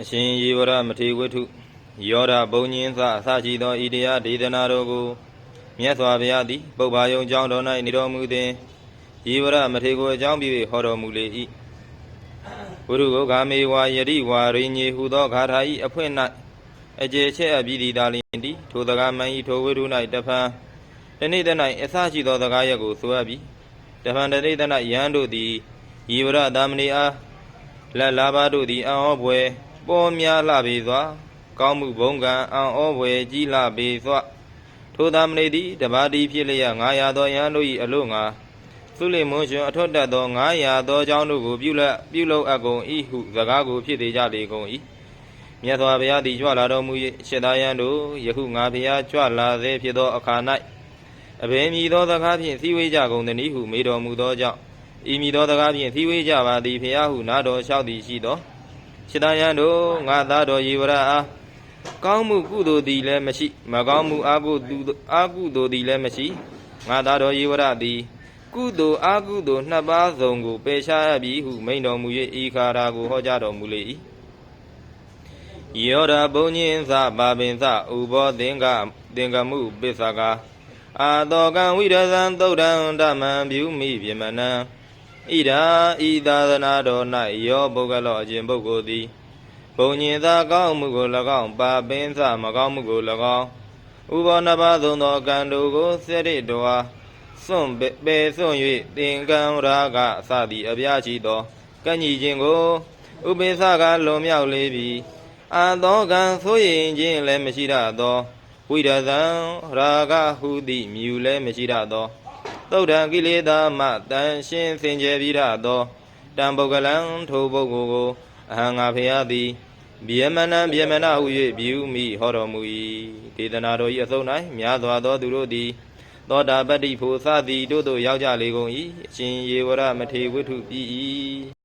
အရှင်ယေဝရမထေဝတ္ထုယောဓဘုံညင်းသအစရှိသောဤတရားဒေသနာတော်ကိုမြတ်စွာဘုရားသည်ပုပ္ပါယုံကျောင်းတော်၌နေတော်မူသည်ယေဝရမထေကိုအကြောင်းပြု၍ဟောတော်မူလေ၏ဝရုကိုဂာမေဝါယတိဝါရိညေဟုသောဂါထာဤအဖွင့်၌အကျေချက်အပ်ပြီးသည်သာလျှင်သည်ထိုသကားမန်ဤထိုဝရု၌တဖန်တနေ့တ၌အစရှိသောသကားရက်ကိုဆိုအပ်ပြီးတဖန်တနေ့တ၌ယဟန်တို့သည်ယေဝရသာမဏေအားလက်လာပါတို့သည်အံ့ဩဖွယ် ပေါ်များလှပေစွာကောင်းမှုဘုံကံအံဩဝယ်ကြီးလှပေစွာထိုသာမဏေသည်တပါတိဖြစ်လျက်900သောယံတို့၏အလို့ငါသုလိမွန်ရှင်အထွတ်တက်သော900သောကျောင်းတို့ကိုပြုလက်ပြုလုပ်အပ်ကုန်၏ဟုစကားကိုဖြစ်သေးကြလေကုန်၏မြတ်စွာဘုရားသည်ကြွလာတော်မူ၍ရှစ်သားယံတို့ယခုငါဘုရားကြွလာသည်ဖြစ်သောအခါ၌အဘယ်မည်သောစကားဖြင့်စည်းဝေးကြကုန်သနည်းဟုမေးတော်မူသောကြောင့်ဤမည်သောစကားဖြင့်စည်းဝေးကြပါသည်ဘုရားဟုနားတော်လျှောက်သည်ရှိသော ရှစ်တန်ယံတို့ငါသားတော်ယေဝရအားကောင်းမှုကုသိုလ်သည်လည်းမရှိမကောင်းမှုအာကုသူအာကုသိုလ်သည်လည်းမရှိငါသားတော်ယေဝရသည်ကုသိုလ်အာကုသိုလ်နှစ်ပါးစုံကိုပယ်ရှားအပ်ပြီဟုမိန်တော်မူ၍ဤခါရာကိုဟောကြားတော်မူလေ၏ယောဓဘုံညင်းသပါပင်သဥဘောသင်္ကသင်္ကမှုပစ္စကာအာတောကံဝိရဇံသုတ်တံဓမ္မံပြုမိပြမနံ ဣဒာဤသာသနာတော်၌ယောပုဂ္ဂလောအကျင့်ပုဂ္ဂိုလ်သည်ဘုံညင်သာကောင်းမှုကို၎င်းပါပင်သမကောင်းမှုကို၎င်းဥဘောနဘာသုံးသောကံတို့ကိုစရစ်တော်အားစွန့်ပေစွန့်၍သင်္ကံရာကအစသည်အပြားရှိသောကန့်ညီခြင်းကိုဥပိ္ပသကလွန်မြောက်လေပြီအာသောကံဆိုရင်ခြင်းလည်းမရှိရသောဝိရဇံရာဂဟုသည့်မြူလည်းမရှိရသော သုတ်တံကိလေသာမှတန်ရှင်းစင်ကြယ်ပြီးရသောတံပုဂ္ဂလံထိုပုဂ္ဂိုလ်ကိုအဟံငါဖရာသည်ဗျေမနံဗျေမနဟု၍ပြုမိဟောတော်မူ၏ဒေသနာတော်၏အစုံ၌များစွာသောသူတို့သည်သောတာပတ္တိဖို့စသည်တို့သို့ရောက်ကြလေကုန်၏အရှင်ယေဝရမထေဝိထုပြည်၏